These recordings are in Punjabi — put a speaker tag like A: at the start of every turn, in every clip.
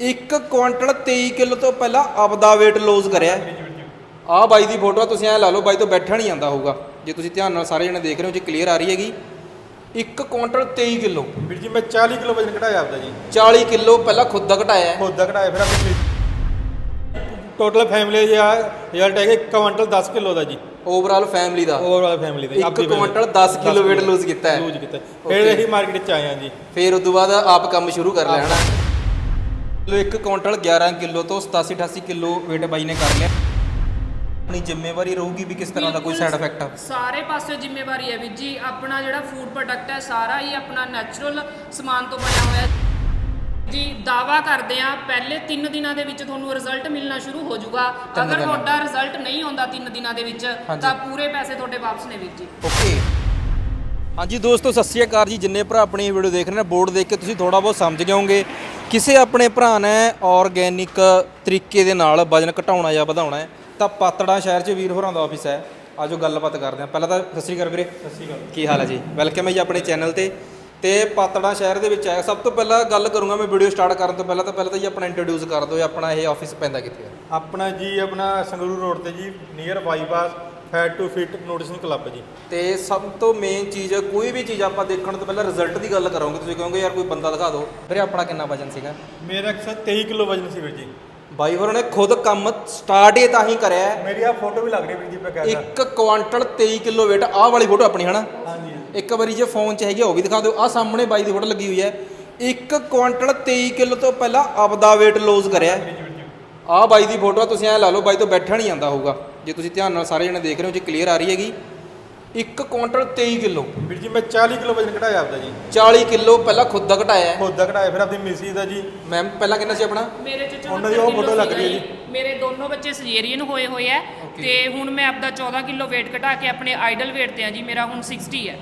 A: ਇੱਕ ਕੁਆਂਟਲ 23 ਕਿਲੋ ਤੋਂ ਪਹਿਲਾਂ ਆਪਦਾ weight lose ਕਰਿਆ। ਆਹ ਬਾਈ ਦੀ ਫੋਟੋ ਆ ਤੁਸੀਂ ਐ ਲਾ ਲਓ ਬਾਈ ਤੋਂ ਬੈਠਾ ਨਹੀਂ ਜਾਂਦਾ ਹੋਊਗਾ। ਜੇ ਤੁਸੀਂ ਧਿਆਨ ਨਾਲ ਸਾਰੇ ਜਣੇ ਦੇਖ ਰਹੇ ਹੋ ਜੇ ਕਲੀਅਰ ਆ ਰਹੀ ਹੈਗੀ। ਇੱਕ ਕੁਆਂਟਲ 23 ਕਿਲੋ।
B: ਵੀਰ ਜੀ ਮੈਂ 40 ਕਿਲੋ ਵਜਨ ਘਟਾਇਆ ਆਪਦਾ ਜੀ।
A: 40 ਕਿਲੋ ਪਹਿਲਾਂ ਖੁਦ ਦਾ ਘਟਾਇਆ। ਹੈ।
B: ਖੁਦ ਦਾ ਘਟਾਇਆ ਫਿਰ ਆਪਣੀ ਟੋਟਲ ਫੈਮਿਲੀ ਦਾ ਰਿਜ਼ਲਟ ਹੈਗਾ 1 ਕੁਇੰਟਲ 10 ਕਿਲੋ ਦਾ ਜੀ।
A: ਓਵਰਆਲ ਫੈਮਿਲੀ ਦਾ।
B: ਓਵਰਆਲ ਫੈਮਿਲੀ ਦਾ
A: ਇੱਕ ਕੁਆਂਟਲ 10 ਕਿਲੋ weight lose ਕੀਤਾ। ਹੈ
B: ਲੂਜ਼ ਕੀਤਾ
A: Okay.
B: ਫਿਰ ਅਸੀਂ ਮਾਰਕੀਟ ਚ ਆਏ ਹਾਂ ਜੀ।
A: ਫਿਰ ਉਸ ਤੋਂ ਬਾਅਦ ਆਪ ਕੰਮ ਸ਼ੁਰੂ ਕਰ ਲਿਆ ਹਨਾ ਲੋ ਇੱਕ ਕੁਆਂਟਲ 11 ਕਿਲੋ ਤੋਂ 87 88 ਕਿਲੋ weight ਬਾਈ ਨੇ ਕਰ ਲਿਆ। ਆਪਣੀ ਜ਼ਿੰਮੇਵਾਰੀ ਰਹੂਗੀ ਵੀ ਕਿਸ ਤਰ੍ਹਾਂ ਦਾ ਕੋਈ ਸਾਈਡ ਇਫੈਕਟ ਆ।
C: ਸਾਰੇ ਪਾਸੇ ਜ਼ਿੰਮੇਵਾਰੀ ਹੈ ਵੀਰ ਜੀ। ਆਪਣਾ ਜਿਹੜਾ ਫੂਡ ਪ੍ਰੋਡਕਟ ਹੈ ਸਾਰਾ ਹੀ ਆਪਣਾ ਨੈਚੁਰਲ ਸਮਾਨ ਤੋਂ ਬਣਿਆ ਹੋਇਆ ਹੈ। ਜੀ ਦਾਵਾ ਕਰਦੇ ਆ ਪਹਿਲੇ 3 ਦਿਨਾਂ ਦੇ ਵਿੱਚ ਤੁਹਾਨੂੰ ਰਿਜ਼ਲਟ ਮਿਲਣਾ ਸ਼ੁਰੂ ਹੋ ਜਾਊਗਾ। ਅਗਰ। ਤੁਹਾਡਾ ਰਿਜ਼ਲਟ ਨਹੀਂ ਆਉਂਦਾ 3 ਦਿਨਾਂ ਦੇ ਵਿੱਚ। ਤਾਂ ਪੂਰੇ ਪੈਸੇ ਤੁਹਾਡੇ ਵਾਪਸ ਨੇ ਵੀਰ ਜੀ।
A: ਓਕੇ ਹਾਂਜੀ ਦੋਸਤੋ ਸਤਿ ਸ਼੍ਰੀ ਅਕਾਲ ਜੀ। ਜਿੰਨੇ ਭਰਾ ਆਪਣੀ ਵੀਡੀਓ ਦੇਖ ਰਹੇ ਨੇ ਬੋਰਡ ਦੇਖ ਕੇ ਤੁਸੀਂ ਥੋੜਾ ਬਹੁਤ ਸਮਝ ਗਏ ਹੋਵੋਗੇ। ਕਿਸੇ ਆਪਣੇ ਭਰਾ ਨੇ ਆਰਗੈਨਿਕ ਤਰੀਕੇ ਦੇ ਨਾਲ ਵਜਨ ਘਟਾਉਣਾ ਜਾਂ ਵਧਾਉਣਾ ਹੈ ਤਾਂ ਪਾਤੜਾ ਸ਼ਹਿਰ 'ਚ ਵੀਰ ਹੋਰਾਂ ਦਾ ਆਫਿਸ ਹੈ। ਆਜੋ ਗੱਲਬਾਤ ਕਰਦੇ ਹਾਂ। ਪਹਿਲਾਂ ਤਾਂ ਸਤਿ ਸ਼੍ਰੀ ਅਕਾਲ ਵੀਰੇ।
B: ਸਤਿ ਸ਼੍ਰੀ ਅਕਾਲ।
A: ਕੀ ਹਾਲ ਹੈ ਜੀ? ਵੈਲਕਮ ਹੈ ਜੀ ਆਪਣੇ ਚੈਨਲ ਤੇ। ਤੇ ਪਾਤੜਾ ਸ਼ਹਿਰ ਦੇ ਵਿੱਚ ਆਇਆ ਸਭ ਤੋਂ ਪਹਿਲਾਂ ਗੱਲ ਕਰੂੰਗਾ ਮੈਂ ਵੀਡੀਓ ਸਟਾਰਟ ਕਰਨ ਤੋਂ ਪਹਿਲਾਂ ਤਾਂ ਪਹਿਲਾਂ ਤਾਂ ਜੀ ਆਪਣਾ ਇੰਟਰੋਡਿਊਸ ਕਰ ਦਿਓ ਆਪਣਾ ਇਹ ਆਫਿਸ ਪੈਂਦਾ ਕਿੱਥੇ ਹੈ?
B: ਆਪਣਾ ਜੀ ਆਪਣਾ ਸੰਗਰੂਰ ਰੋਡ ਤੇ ਜੀ near bypass fat to fit nutrition club ਜੀ।
A: ਤੇ ਸਭ ਤੋਂ ਮੇਨ ਚੀਜ਼ ਕੋਈ ਵੀ ਚੀਜ਼ ਆਪਾਂ ਦੇਖਣ ਤੋਂ ਪਹਿਲਾਂ ਰਿਜ਼ਲਟ ਦੀ ਗੱਲ ਕਰੋਗੇ। ਤੁਸੀਂ ਕਹੋਗੇ ਯਾਰ ਕੋਈ ਬੰਦਾ ਦਿਖਾ ਦਿਓ। ਵੀਰੇ ਆਪਣਾ ਕਿੰਨਾ ਵਜਨ ਸੀਗਾ?
B: ਮੇਰਾ ਅਕਸਰ 23 ਕਿਲੋ ਵਜਨ ਸੀ ਵੀਰ ਜੀ।
A: ਬਾਈ ਹੋਰਾਂ ਨੇ ਖੁਦ ਕੰਮ ਸਟਾਰਟ ਹੀ ਤਾਂ ਹੀ ਕਰਿਆ।
B: ਮੇਰੀ ਆ ਫੋਟੋ ਵੀ ਲੱਗ ਰਹੀ ਵੀਰ ਜੀ ਮੈਂ ਕਹਿੰਦਾ
A: ਇੱਕ ਕੁਆਂਟਲ 23 ਕਿਲੋ weight ਆਹ ਵਾਲੀ ਫੋਟੋ ਆਪਣੀ ਹਨਾ?
B: ਹਾਂਜੀ
A: ਇੱਕ ਵਾਰੀ ਜੇ ਫੋਨ 'ਚ ਹੈਗੀ ਉਹ ਵੀ ਦਿਖਾ ਦਿਓ। ਆਹ ਸਾਹਮਣੇ ਬਾਈ ਦੀ ਫੋਟੋ ਲੱਗੀ ਹੋਈ ਹੈ। ਇੱਕ ਕੁਆਂਟਲ 23 ਕਿਲੋ ਤੋਂ ਪਹਿਲਾਂ ਆਪਦਾ weight lose ਕਰਿਆ। ਆਹ ਬਾਈ ਦੀ ਫੋਟੋ ਤੁਸੀਂ ਐ ਲਾ ਲਓ ਬਾਈ ਤੋਂ ਬੈਠਾ ਨਹੀਂ ਜਾਂਦਾ ਹੋਊਗਾ। ਜੇ ਤੁਸੀਂ ਧਿਆਨ ਨਾਲ ਸਾਰੇ ਜਣੇ ਦੇਖ ਰਹੇ ਹੋ ਜੇ ਕਲੀਅਰ ਆ ਰਹੀ ਹੈਗੀ ਇੱਕ ਕੁਆਂਟਲ 23 ਕਿਲੋ।
B: ਵੀਰ ਜੀ ਮੈਂ 40 ਕਿਲੋ ਵਜਨ ਘਟਾਇਆ ਆਪਦਾ ਜੀ।
A: 40 ਕਿਲੋ ਪਹਿਲਾਂ ਖੁਦ ਦਾ ਘਟਾਇਆ। ਹੈ।
B: ਖੁਦ ਦਾ ਘਟਾਇਆ ਫਿਰ ਆਪਣੀ ਮਿਸੀ ਦਾ ਜੀ।
A: ਮੈਮ ਪਹਿਲਾਂ ਕਿੰਨਾ ਸੀ ਆਪਣਾ?
C: ਮੇਰੇ ਚ 74
B: ਉਹਨਾਂ ਦੀ ਉਹ
C: ਕਿੱਲੋ
B: photo ਲੱਗ ਰਹੀ ਹੈ
C: ਜੀ। ਮੇਰੇ ਦੋਨੋਂ ਬੱਚੇ ਸਜੇਰੀਅਨ ਹੋਏ ਹੋਏ ਆ। ਤੇ ਹੁਣ ਮੈਂ ਆਪਦਾ 14 ਕਿਲੋ weight ਘਟਾ ਕੇ ਆਪਣੇ ਆਈਡਲ weight ਤੇ ਆ ਜੀ। ਮੇਰਾ ਹੁਣ 60 ਹੈ।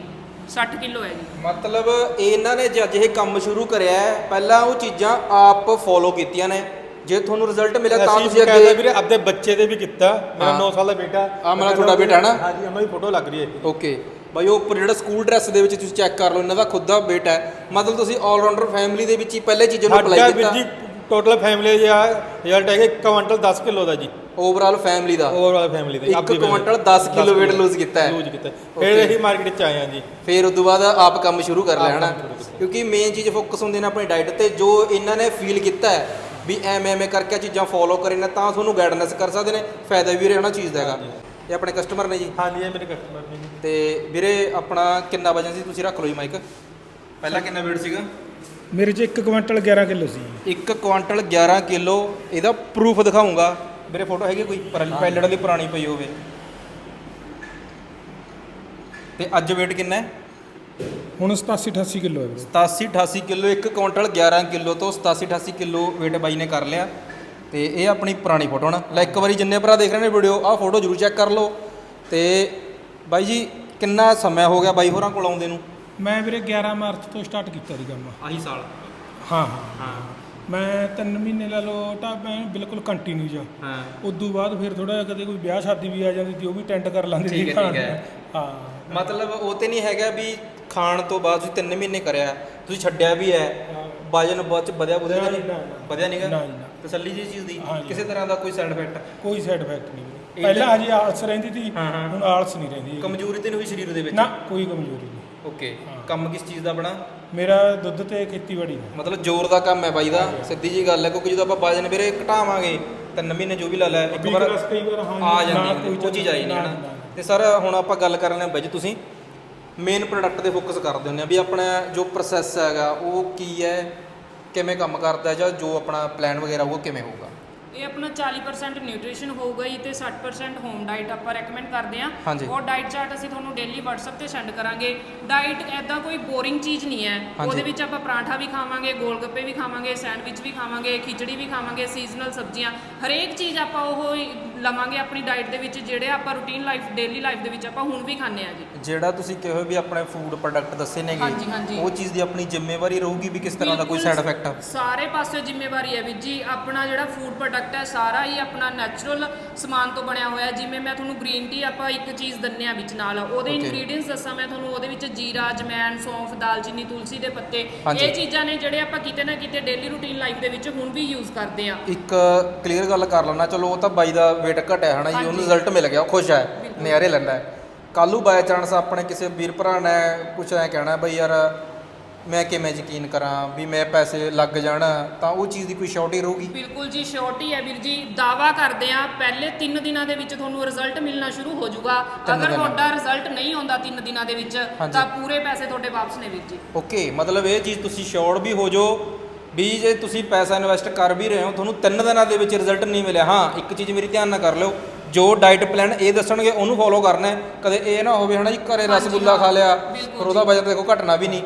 C: 60 ਕਿਲੋ ਹੈ ਜੀ।
A: ਮਤਲਬ ਇਹਨਾਂ ਨੇ ਜੇ ਇਹ ਕੰਮ ਸ਼ੁਰੂ ਕਰਿਆ ਹੈ, ਪਹਿਲਾਂ ਉਹ ਚੀਜ਼ਾਂ ਆਪ ਫੋਲੋ ਕੀਤੀਆਂ ਨੇ। ਜੇ ਤੁਹਾਨੂੰ ਰਿਜ਼ਲਟ ਮਿਲਿਆ ਤਾਂ ਤੁਸੀਂ
B: ਕਹਿੰਦੇ
A: ਅੱਗੇ
B: ਵੀਰੇ ਆਪਦੇ ਬੱਚੇ ਦੇ ਵੀ ਕੀਤਾ। ਮੇਰਾ
A: ਹਾਂ।
B: 9 ਸਾਲ ਦਾ ਬੇਟਾ।
A: ਆਹ ਮੇਰਾ ਤੁਹਾਡਾ ਬੇਟਾ ਨਾ?
B: ਹਾਂਜੀ ਉਹਨਾਂ ਦੀ ਫੋਟੋ ਲੱਗ ਰਹੀ ਹੈ
A: ਓਕੇ ਬਾਈ ਉਹ ਉੱਪਰ ਜਿਹੜਾ ਸਕੂਲ ਡਰੈਸ ਦੇ ਵਿੱਚ ਤੁਸੀਂ ਚੈੱਕ ਕਰ ਲਓ ਇਹਨਾਂ ਦਾ ਖੁਦ ਦਾ ਬੇਟਾ ਹੈ। ਮਤਲਬ ਤੁਸੀਂ ਆਲਰਾਊਂਡਰ ਫੈਮਿਲੀ ਦੇ ਵਿੱਚ ਹੀ ਪਹਿਲੇ ਚੀਜ਼ਾਂ ਨੂੰ
B: ਸਾਡਾ
A: ਅਪਲਾਈ ਕੀਤਾ
B: ਜੀ ਟੋਟਲ ਫੈਮਿਲੀ ਦਾ ਰਿਜ਼ਲਟ ਹੈਗਾ 1 ਕੁਇੰਟਲ 10 ਕਿਲੋ ਦਾ ਜੀ।
A: ਓਵਰਆਲ ਫੈਮਿਲੀ ਦਾ।
B: ਓਵਰਆਲ ਫੈਮਿਲੀ ਦਾ
A: ਇੱਕ ਕੁਆਂਟਲ 10 ਕਿਲੋ weight lose ਕੀਤਾ ਹੈ।
B: ਲੂਜ਼ ਕੀਤਾ. ਫਿਰ ਅਸੀਂ ਮਾਰਕੀਟ ਚ ਆਏ ਹਾਂ ਜੀ।
A: ਫਿਰ ਉਸ ਤੋਂ ਬਾਅਦ ਆਪ ਕੰਮ ਸ਼ੁਰੂ ਕਰ ਲਿਆ ਹਨਾ। ਕਿਉਂਕਿ ਮੇਨ ਚੀਜ਼ ਫੋਕਸ ਹੁੰਦੀ ਨੇ ਆਪਣੀ ਡਾਈਟ ਤੇ ਜੋ ਇਹਨਾਂ ਨੇ ਫੀਲ ਕੀਤਾ ਹੈ ਵੀ ਐਵੇਂ ਐਵੇਂ ਕਰਕੇ ਚੀਜ਼ਾਂ ਫੋਲੋ ਕਰੇ ਨੇ ਤਾਂ ਤੁਹਾਨੂੰ ਗਾਈਡਨੈਸ ਕਰ ਸਕਦੇ ਨੇ ਫਾਇਦਾ ਵੀ ਰਹਿਣਾ ਚੀਜ਼ ਦਾ ਹੈਗਾ। ਇਹ ਆਪਣੇ ਕਸਟਮਰ ਨੇ ਜੀ।
B: ਹਾਂਜੀ ਇਹ ਮੇਰੇ ਕਸਟਮਰ ਨੇ ਜੀ।
A: ਤੇ ਵੀਰੇ ਆਪਣਾ ਕਿੰਨਾ ਵਜਨ ਸੀ? ਤੁਸੀਂ ਰੱਖ ਲਓ ਜੀ ਮਾਈਕ ਪਹਿਲਾਂ ਕਿੰਨਾ weight ਸੀਗਾ?
D: ਮੇਰੇ 'ਚ 1 ਕੁਇੰਟਲ 11 ਕਿਲੋ ਸੀ।
A: 1 ਕੁਆਂਟਲ 11 ਕਿਲੋ ਇਹਦਾ ਪ੍ਰੂਫ ਦਿਖਾਉਂਗਾ। ਵੀਰੇ ਫੋਟੋ ਹੈਗੀ ਕੋਈ? ਪੈਲਟ ਦੀ ਪੁਰਾਣੀ ਪਈ ਹੋਵੇ। ਤੇ ਅੱਜ weight ਕਿੰਨਾ ਹੈ?
D: ਹੁਣ 87 88 ਕਿਲੋ ਹੈ ਵੀਰੇ।
A: 87 88 ਕਿਲੋ 1 ਕੁਆਂਟਲ 11 ਕਿਲੋ ਤੋਂ 87 88 ਕਿਲੋ weight ਬਾਈ ਨੇ ਕਰ ਲਿਆ। ਤੇ ਇਹ ਆਪਣੀ ਪੁਰਾਣੀ ਫੋਟੋ ਨਾ ਲੈ ਇੱਕ ਵਾਰੀ ਜਿੰਨੇ ਭਰਾ ਦੇਖ ਰਹੇ ਨੇ ਵੀਡੀਓ ਆਹ ਫੋਟੋ ਜ਼ਰੂਰ ਚੈੱਕ ਕਰ ਲਓ। ਤੇ ਬਾਈ ਜੀ ਕਿੰਨਾ ਸਮਾਂ ਹੋ ਗਿਆ ਬਾਈ ਹੋਰਾਂ ਕੋਲ ਆਉਂਦੇ ਨੂੰ?
D: ਮੈਂ ਵੀਰੇ 11 ਮਾਰਚ ਤੋਂ ਸਟਾਰਟ ਕੀਤਾ ਸੀ ਕੰਮ।
A: ਆਹੀ ਸਾਲ।
D: ਹਾਂ ਹਾਂ। ਹਾਂ। ਮੈਂ 3 ਮਹੀਨੇ ਲਾ ਲਓ ਤਾਂ ਮੈਂ ਬਿਲਕੁਲ ਕੰਟੀਨਿਊ ਜਾ।
A: ਹਾਂ।
D: ਉਦੋਂ ਬਾਅਦ ਫਿਰ ਥੋੜਾ ਕਦੇ ਕੋਈ ਵਿਆਹ ਸ਼ਾਦੀ ਵੀ ਆ ਜਾਂਦੀ ਸੀ ਉਹ ਵੀ ਟੈਂਡ ਕਰ ਲੈਂਦੇ ਖਾਣ
A: ਠੀਕ ਹੈ।
D: ਹਾਂ।
A: ਮਤਲਬ ਉਹ ਤੇ ਨਹੀਂ ਹੈਗਾ ਵੀ ਖਾਣ ਤੋਂ ਬਾਅਦ ਤੁਸੀਂ 3 ਮਹੀਨੇ ਕਰਿਆ ਤੁਸੀਂ ਛੱਡਿਆ ਵੀ ਹੈ ਵਜਨ ਚ ਵਧਿਆ ਵਧਿਆ
D: ਨਾ,
A: ਨਹੀਂ?
D: ਨਾ, ਨਾ।
A: ਵਧਿਆ ਨਹੀਂਗਾ
D: ਨਾ ਨਾ।
A: ਤਸੱਲੀ ਜੀ ਚੀਜ਼ ਦੀ। ਕਿਸੇ ਤਰ੍ਹਾਂ ਦਾ ਕੋਈ ਸਾਈਡ ਇਫੈਕਟ
D: ਕੋਈ ਸਾਈਡ ਇਫੈਕਟ ਨਹੀਂ ਪਹਿਲਾਂ
A: ਤਾਂ-
D: ਹਜੇ ਆਲਸ ਰਹਿੰਦੀ ਸੀ। ਹੁਣ ਆਲਸ ਨਹੀਂ ਰਹਿੰਦੀ।
A: ਕਮਜ਼ੋਰੀ ਤੇ ਨਹੀਂ ਹੋਈ ਸਰੀਰ ਦੇ ਵਿੱਚ?
D: ਨਾ ਕੋਈ ਕਮਜ਼ੋਰੀ ਨਹੀਂ।
A: ਓਕੇ। ਕੰਮ ਕਿਸ ਚੀਜ਼ ਦਾ ਬਣਾ?
D: ਮੇਰਾ ਦੁੱਧ ਤੇ ਖੇਤੀਬਾੜੀ ਦਾ।
A: ਮਤਲਬ ਜ਼ੋਰ ਦਾ ਕੰਮ ਹੈ ਬਾਈ ਦਾ। ਸਿੱਧੀ ਜੀ ਗੱਲ ਹੈ ਕਿਉਂਕਿ ਜਦੋਂ ਆਪਾਂ ਵਜਨ ਵੀਰੇ ਘਟਾਵਾਂਗੇ ਤਿੰਨ ਮਹੀਨੇ ਜੋ ਵੀ ਲਾ ਲੈ ਇੱਕ ਵਾਰ ਆ
D: ਨਾ
A: ਜਾਂਦੀ
D: ਕੋਈ
A: ਚੀਜ਼ ਆਈ ਨਹੀਂ
D: ਨਾ, ਨਾ,
A: ਨਾ।
D: ਨਾ।
A: ਤੇ ਸਰ ਹੁਣ ਆਪਾਂ ਗੱਲ ਕਰ ਰਹੇ ਹਾਂ ਬਾਈ ਤੁਸੀਂ। ਮੇਨ ਪ੍ਰੋਡਕਟ ਤੇ ਫੋਕਸ ਕਰਦੇ ਹੁੰਦੇ ਆ ਵੀ ਆਪਣਾ ਜੋ ਪ੍ਰੋਸੈਸ ਹੈਗਾ ਉਹ ਕੀ ਹੈ ਕਿਵੇਂ ਕੰਮ ਕਰਦਾ ਹੈ ਜਾਂ ਜੋ ਆਪਣਾ ਪਲਾਨ ਵਗੈਰਾ ਹੋਊਗਾ ਕਿਵੇਂ ਹੋਊਗਾ
C: ਇਹ ਆਪਣਾ 40% ਨਿਊਟ੍ਰੀਸ਼ਨ ਹੋਊਗਾ ਜੀ ਤੇ 60% ਹੋਮ ਡਾਈਟ ਆਪਾਂ ਰეკਮੈਂਡ ਕਰਦੇ
A: ਹਾਂਜੀ।
C: ਉਹ ਡਾਈਟ ਚਾਰਟ ਅਸੀਂ ਤੁਹਾਨੂੰ ਡੇਲੀ WhatsApp ਤੇ ਸੈਂਡ ਕਰਾਂਗੇ ਡਾਈਟ ਐਦਾਂ ਕੋਈ ਬੋਰਿੰਗ ਚੀਜ਼ ਨਹੀਂ ਹੈ
A: ਹਾਂਜੀ।
C: ਉਹਦੇ ਵਿੱਚ ਆਪਾਂ ਪਰਾਂਠਾ ਵੀ ਖਾਵਾਂਗੇ ਗੋਲ ਗੱਪੇ ਵੀ ਖਾਵਾਂਗੇ ਸੈਂਡਵਿਚ ਵੀ ਖਾਵਾਂਗੇ ਖਿਚੜੀ ਵੀ ਖਾਵਾਂਗੇ ਸੀਜ਼ਨਲ ਸਬਜ਼ੀਆਂ ਹਰੇਕ ਚੀਜ਼ ਆਪਾਂ ਉਹ ਲਵਾਂਗੇ ਆਪਣੀ ਡਾਈਟ ਦੇ ਵਿੱਚ ਜਿਹੜੇ ਆਪਾਂ ਰੂਟੀਨ ਲਾਈਫ ਡੇਲੀ ਲਾਈਫ ਦੇ ਵਿੱਚ ਆਪਾਂ ਹੁਣ ਵੀ ਖਾਂਦੇ ਆ ਜੀ
A: ਜਿਹੜਾ ਤੁਸੀਂ ਕਹੋ ਵੀ ਆਪਣੇ ਫੂਡ ਪ੍ਰੋਡਕਟ ਦੱਸੇ
C: ਹਾਂਜੀ, ਹਾਂਜੀ।
A: ਉਹ ਚੀਜ਼ ਦੀ ਆਪਣੀ ਜ਼ਿੰਮੇਵਾਰੀ ਰਹੂਗੀ ਵੀ ਕਿਸ ਤਰ੍ਹਾਂ ਦਾ ਕੋਈ
C: ਬਿਲਕੁਲ
A: ਸਾਈਡ ਇਫੈਕਟ
C: ਸਾਰੇ ਪਾਸੇ ਜ਼ਿੰਮੇਵਾਰੀ ਹੈ ਵੀਰ ਜੀ ਆਪਣਾ ਜਿਹੜਾ ਫੂਡ ਪ੍ਰੋਡਕਟ ਪ੍ਰੋਡਕਟ ਹੈ ਸਾਰਾ ਹੀ ਆਪਣਾ ਨੈਚੁਰਲ ਸਮਾਨ ਤੋਂ ਬਣਿਆ ਹੋਇਆ ਹੈ। ਜਿਵੇਂ ਮੈਂ ਤੁਹਾਨੂੰ ਗ੍ਰੀਨ ਟੀ ਆਪਾਂ ਇੱਕ ਚੀਜ਼ ਦਿੰਨੇ ਆ ਵਿੱਚ ਨਾਲ ਉਹਦੇ
A: Okay.
C: ਇੰਗਰੀਡੀਅੰਟਸ ਦੱਸਾਂ ਮੈਂ ਤੁਹਾਨੂੰ ਉਹਦੇ ਵਿੱਚ ਜੀਰਾ ਜਮੈਨ ਸੌਂਫ ਦਾਲਚੀਨੀ ਤੁਲਸੀ ਦੇ ਪੱਤੇ
A: ਹਾਂਜੀ।
C: ਇਹ ਚੀਜ਼ਾਂ ਨੇ ਜਿਹੜੇ ਆਪਾਂ ਕਿਤੇ ਨਾ ਕਿਤੇ ਡੇਲੀ ਰੂਟੀਨ ਲਾਈਫ ਦੇ ਵਿੱਚ ਹੁਣ ਵੀ ਯੂਜ਼ ਕਰਦੇ ਆ
A: ਇੱਕ ਕਲੀਅਰ ਗੱਲ ਕਰ ਲੈਣਾ ਚਲੋ ਉਹ ਤਾਂ ਬਾਈ ਦਾ weight ਘਟਿਆ ਹਨਾ ਜੀ ਉਹਨੂੰ ਰਿਜ਼ਲਟ ਮਿਲ ਗਿਆ ਉਹ ਖੁਸ਼ ਹੈ ਨਿਆਰੇ ਲੈਂਦਾ ਕੱਲੂ ਬਾਈ ਚਾਂਸ ਆਪਣੇ ਕਿਸੇ ਵੀਰ ਭਰਾ ਨੇ ਕੁਛ ਐ ਕਹਿਣਾ ਬਈ ਯਾਰ ਮੈਂ ਕਿਵੇਂ ਯਕੀਨ ਕਰਾਂ ਵੀ ਮੈਂ ਪੈਸੇ ਲੱਗ ਜਾਣ ਤਾਂ ਉਹ ਚੀਜ਼ ਦੀ ਕੋਈ ਸ਼ੋਰਟੀ ਰਹੂਗੀ?
C: ਬਿਲਕੁਲ ਜੀ ਸ਼ੋਰਟੀ ਹੈ ਵੀਰ ਜੀ। ਦਾਵਾ ਕਰਦੇ ਆ ਪਹਿਲੇ 3 ਦਿਨਾਂ ਦੇ ਵਿੱਚ ਤੁਹਾਨੂੰ ਰਿਜ਼ਲਟ ਮਿਲਣਾ ਸ਼ੁਰੂ ਹੋ ਜਾਊਗਾ। ਅਗਰ। ਤੁਹਾਡਾ ਰਿਜ਼ਲਟ ਨਹੀਂ ਆਉਂਦਾ 3 ਦਿਨਾਂ ਦੇ ਵਿੱਚ। ਤਾਂ ਪੂਰੇ ਪੈਸੇ ਤੁਹਾਡੇ ਵਾਪਸ ਨੇ ਵੀਰ ਜੀ।
A: ਓਕੇ ਮਤਲਬ ਇਹ ਚੀਜ਼ ਤੁਸੀਂ ਸ਼ੋਰ ਵੀ ਹੋ ਜਾਓ ਵੀ ਜੇ ਤੁਸੀਂ ਪੈਸਾ ਇਨਵੈਸਟ ਕਰ ਵੀ ਰਹੇ ਹੋ ਤੁਹਾਨੂੰ ਤਿੰਨ ਦਿਨਾਂ ਦੇ ਵਿੱਚ ਰਿਜ਼ਲਟ ਨਹੀਂ ਮਿਲਿਆ। ਹਾਂ ਇੱਕ ਚੀਜ਼ ਮੇਰੀ ਧਿਆਨ ਨਾਲ ਕਰ ਲਿਓ। ਜੋ ਡਾਈਟ ਪਲਾਨ ਇਹ ਦੱਸਣਗੇ ਉਹਨੂੰ ਫੋਲੋ ਕਰਨਾ ਹੈ। ਕਦੇ ਇਹ ਨਾ ਹੋਵੇ ਹਨਾ ਜੀ ਘਰੇ ਰਸਗੁੱਲਾ ਖਾ ਲਿਆ ਫਿਰ ਉਹਦਾ ਵਜਨ ਦੇਖੋ ਘਟਣਾ ਵੀ ਨਹੀਂ।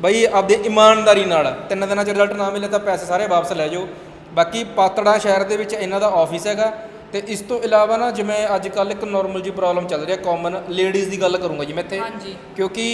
A: ਬਈ ਆਪਦੇ ਇਮਾਨਦਾਰੀ ਨਾਲ ਤਿੰਨ ਦਿਨਾਂ 'ਚ ਰਿਜ਼ਲਟ ਨਾ ਮਿਲੇ ਤਾਂ ਪੈਸੇ ਸਾਰੇ ਵਾਪਸ ਲੈ ਜਾਓ। ਬਾਕੀ ਪਾਤੜਾ ਸ਼ਹਿਰ ਦੇ ਵਿੱਚ ਇਹਨਾਂ ਦਾ ਆਫਿਸ ਹੈਗਾ। ਤੇ ਇਸ ਤੋਂ ਇਲਾਵਾ ਨਾ ਜਿਵੇਂ ਅੱਜ ਕੱਲ ਇੱਕ ਨਾਰਮਲ ਜੀ ਪ੍ਰੋਬਲਮ ਚੱਲ ਰਹੀ ਹੈ ਕਾਮਨ ਲੇਡੀਜ਼ ਦੀ ਗੱਲ ਕਰੂੰਗਾ ਜੀ ਮੈਂ ਇੱਥੇ। ਕਿਉਂਕਿ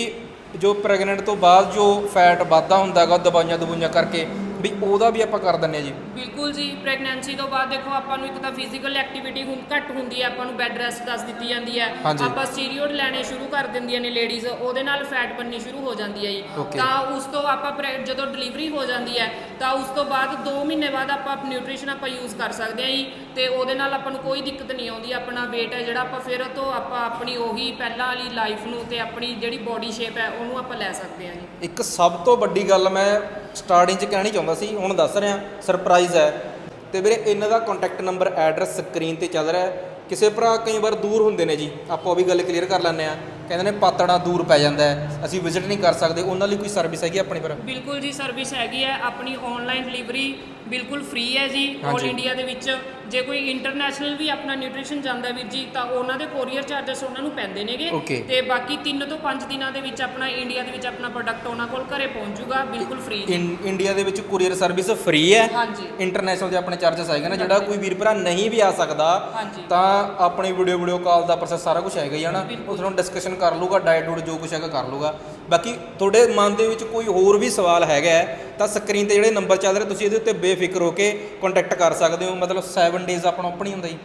A: ਜੋ ਪ੍ਰੈਗਨੈਂਟ ਤੋਂ ਬਾਅਦ ਜੋ ਫੈਟ ਵਾਧਾ ਹੁੰਦਾ ਹੈਗਾ ਦਵਾਈਆਂ ਦਵਾਈਆਂ ਕਰਕੇ ਵੀ ਉਹਦਾ ਵੀ ਆਪਾਂ ਕਰ ਦਿੰਨੇ ਆ ਜੀ।
C: ਬਿਲਕੁਲ ਜੀ ਪ੍ਰੈਗਨੈਂਸੀ ਤੋਂ ਬਾਅਦ ਦੇਖੋ ਆਪਾਂ ਨੂੰ ਇੱਕ ਤਾਂ ਫਿਜ਼ੀਕਲ ਐਕਟੀਵਿਟੀ ਹੁਣ ਘੱਟ ਹੁੰਦੀ ਹੈ ਆਪਾਂ ਨੂੰ ਬੈੱਡ ਰੈਸਟ ਦੱਸ ਦਿੱਤੀ ਜਾਂਦੀ ਹੈ।
A: ਹਾਂਜੀ।
C: ਆਪਾਂ ਸਟੀਰੀਓਡ ਲੈਣੇ ਸ਼ੁਰੂ ਕਰ ਦਿੰਦੀਆਂ ਨੇ ਲੇਡੀਜ਼ ਉਹਦੇ ਨਾਲ ਫੈਟ ਬਣਨੀ ਸ਼ੁਰੂ ਹੋ ਜਾਂਦੀ ਹੈ ਜੀ।
A: Okay.
C: ਤਾਂ ਉਸ ਤੋਂ ਆਪਾਂ ਪ੍ਰੈ- ਜਦੋਂ ਡਿਲੀਵਰੀ ਹੋ ਜਾਂਦੀ ਹੈ ਤਾਂ ਉਸ ਤੋਂ ਬਾਅਦ 2 ਮਹੀਨੇ ਬਾਅਦ ਆਪਾਂ ਨਿਊਟ੍ਰੀਸ਼ਨ ਆਪਾਂ ਯੂਜ਼ ਕਰ ਸਕਦੇ ਹਾਂ ਜੀ। ਤੇ ਉਹਦੇ ਨਾਲ ਆਪਾਂ ਨੂੰ ਕੋਈ ਦਿੱਕਤ ਨਹੀਂ ਆਉਂਦੀ ਆਪਣਾ weight ਹੈ ਜਿਹੜਾ ਆਪਾਂ ਫਿਰ ਤੋਂ ਆਪਾਂ ਆਪਣੀ ਉਹੀ ਪਹਿਲਾਂ ਵਾਲੀ ਲਾਈਫ ਨੂੰ ਤੇ ਆਪਣੀ ਜਿਹੜੀ ਬੋਡੀ ਸ਼ੇਪ ਹੈ ਉਹਨੂੰ ਆਪਾਂ ਲੈ ਸਕਦੇ ਹਾਂ ਜੀ।
A: ਇੱਕ ਸਭ ਤੋਂ ਵੱਡੀ ਗੱਲ ਮੈਂ ਸਟਾਰਟਿੰਗ 'ਚ ਕਹਿਣੀ ਚਾਹੁੰਦਾ ਸੀ, ਹੁਣ ਦੱਸ ਰਿਹਾ ਸਰਪ੍ਰਾਈਜ਼ ਹੈ। ਤੇ ਵੀਰੇ, ਇਹਨਾਂ ਦਾ ਕੰਟੈਕਟ ਨੰਬਰ ਐਡਰੈਸ ਸਕਰੀਨ ਤੇ ਚੱਲ ਰਿਹਾ ਹੈ। ਕਿਸੇ ਭਰਾ ਕਈ ਵਾਰ ਦੂਰ ਹੁੰਦੇ ਨੇ ਜੀ, ਆਪਾਂ ਉਹ ਵੀ ਗੱਲ ਕਲੀਅਰ ਕਰ ਲੈਂਦੇ ਆ ਕਹਿੰਦੇ ਨੇ ਪਾਤੜਾ ਦੂਰ ਪੈ ਜਾਂਦਾ ਹੈ। ਅਸੀਂ ਵਿਜ਼ਿਟ ਨਹੀਂ ਕਰ ਸਕਦੇ ਉਹਨਾਂ ਲਈ ਕੋਈ ਸਰਵਿਸ ਹੈਗੀ ਆਪਣੇ ਪਰ
C: ਬਿਲਕੁਲ ਜੀ ਸਰਵਿਸ ਹੈਗੀ ਹੈ। ਆਪਣੀ ਆਨਲਾਈਨ ਡਿਲੀਵਰੀ ਬਿਲਕੁਲ ਫ੍ਰੀ ਹੈ ਜੀ ਆਲ ਇੰਡੀਆ ਦੇ ਵਿੱਚ। ਜੇ ਕੋਈ ਇੰਟਰਨੈਸ਼ਨਲ ਵੀ ਆਪਣਾ ਨਿਊਟ੍ਰੀਸ਼ਨ ਜਾਂਦਾ ਵੀਰ ਜੀ ਤਾਂ ਉਹਨਾਂ ਦੇ ਕੋਰੀਅਰ ਚਾਰजेस ਉਹਨਾਂ ਨੂੰ ਪੈਂਦੇ ਨੇਗੇ। ਤੇ ਬਾਕੀ 3 ਤੋਂ 5 ਦਿਨਾਂ ਦੇ ਵਿੱਚ ਆਪਣਾ ਇੰਡੀਆ ਦੇ ਵਿੱਚ ਆਪਣਾ ਪ੍ਰੋਡਕਟ ਉਹਨਾਂ ਕੋਲ ਘਰੇ ਪਹੁੰਚ ਜਾਊਗਾ ਬਿਲਕੁਲ ਫ੍ਰੀ
A: ਇੰਡੀਆ ਦੇ ਵਿੱਚ ਕੋਰੀਅਰ ਸਰਵਿਸ ਫ੍ਰੀ ਹੈ।
C: ਹਾਂਜੀ।
A: ਇੰਟਰਨੈਸ਼ਨਲ ਦੇ ਆਪਣੇ ਚਾਰजेस ਆਏਗਾ ਨਾ। ਜਿਹੜਾ ਕੋਈ ਵੀਰ ਭਰਾ ਨਹੀਂ ਵੀ ਆ ਸਕਦਾ ਤਾਂ ਆਪਣੀ ਵੀਡੀਓ ਵੀਡੀਓ ਕਾਲ ਦਾ ਪ੍ਰੋਸੈਸ ਸਾਰਾ ਕੁਝ ਹੈਗਾ ਹੀ ਹਨਾ ਉਹ ਤੁਹਾਨੂੰ ਡਿਸਕਸ਼ਨ ਕਰ ਲੂਗਾ ਡਾਈਟ ਡੂਟ ਜੋ ਕੁਝ ਹੈਗਾ ਕਰ ਲੂਗਾ। ਬਾਕੀ ਤੁਹਾਡੇ ਮਨ ਦੇ ਵਿੱਚ ਕੋਈ ਹੋਰ ਵੀ ਸਵਾਲ ਹੈਗਾ ਹੈ, ਤਾਂ ਸਕਰੀਨ ਤੇ ਜਿਹੜੇ ਨੰਬਰ ਚੱਲ ਰਹੇ ਤੁਸੀਂ ਇਹਦੇ ਉੱਤੇ ਬੇਫਿਕਰ ਹੋ ਕੇ ਕੰਟੈਕਟ ਕਰ ਸਕਦੇ ਹੋ। ਮਤਲਬ 7 ਡੇਜ਼ ਆਪਣਾ ਓਪਨ ਹੀ ਹੁੰਦਾ ਜੀ।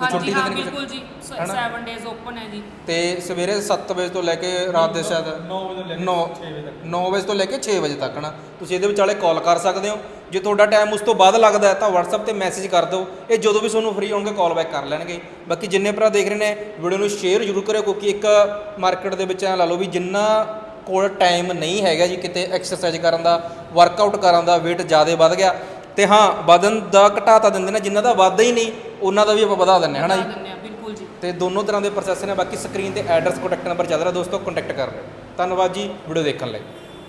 C: ਹਾਂਜੀ ਹਾਂ ਬਿਲਕੁਲ ਜੀ।
A: ਹਨਾ?
C: 7 ਡੇਜ਼ ਓਪਨ ਹੈ ਜੀ।
A: ਤੇ ਸਵੇਰੇ 7 ਵਜੇ ਤੋਂ ਲੈ ਕੇ ਰਾਤ ਦੇ ਸ਼ਾਇਦ
B: 9 ਵਜੇ ਲੈ ਕੇ
A: 9
B: 6 ਵਜੇ ਤੱਕ।
A: 9 ਵਜੇ ਤੋਂ ਲੈ ਕੇ 6 ਵਜੇ ਤੱਕ ਨਾ ਤੁਸੀਂ ਇਹਦੇ ਵਿਚਾਲੇ ਕਾਲ ਕਰ ਸਕਦੇ ਹੋ। ਜੇ ਤੁਹਾਡਾ ਟਾਈਮ ਉਸ ਤੋਂ ਬਾਅਦ ਲੱਗਦਾ ਤਾਂ WhatsApp ਤੇ ਮੈਸੇਜ ਕਰ ਦਿਓ। ਇਹ ਜਦੋਂ ਵੀ ਤੁਹਾਨੂੰ ਫ੍ਰੀ ਹੋਣਗੇ ਕਾਲ ਬੈਕ ਕਰ ਲੈਣਗੇ। ਬਾਕੀ ਜਿੰਨੇ ਭਰਾ ਦੇਖ ਰਹੇ ਨੇ ਵੀਡੀਓ ਨੂੰ ਸ਼ੇਅਰ ਜ਼ਰੂਰ ਕਰਿਓ ਕਿਉਂਕਿ ਇੱਕ ਮਾਰਕੀਟ ਦੇ ਵਿੱਚ ਐ ਲਾ ਲਓ ਵੀ ਜਿੰਨਾ ਕੋਲ ਟਾਈਮ ਨਹੀਂ ਹੈਗਾ ਜੀ ਕਿਤੇ ਐਕਸਰਸਾਈਜ਼ ਕਰਨ ਦਾ ਵਰਕਆਊਟ ਕਰਨ ਦਾ weight ਜ਼ਿਆਦਾ ਵੱਧ ਗਿਆ। ਤੇ ਹਾਂ ਵਧਨ ਦਾ ਘਟਾ ਤਾਂ ਦਿੰਦੇ ਨੇ ਜਿਨ੍ਹਾਂ ਦਾ ਵੱਧਦਾ ਹੀ ਨਹੀਂ ਉਹਨਾਂ ਦਾ ਵੀ ਆਪਾਂ ਵਧਾ ਹਾਂ ਹਨਾ ਜੀ?
C: ਬਿਲਕੁਲ ਜੀ।
A: ਤੇ ਦੋਨੋਂ ਤਰ੍ਹਾਂ ਦੇ ਪ੍ਰੋਸੈਸ ਨੇ ਬਾਕੀ ਸਕਰੀਨ ਤੇ ਐਡਰੈਸ ਕੰਟੈਕਟ ਨੰਬਰ ਚੱਲ ਰਿਹਾ ਦੋਸਤੋ ਕੰਟੈਕਟ ਕਰ ਲਿਓ। ਧੰਨਵਾਦ ਜੀ ਵੀਡੀਓ ਦੇਖਣ ਲਈ।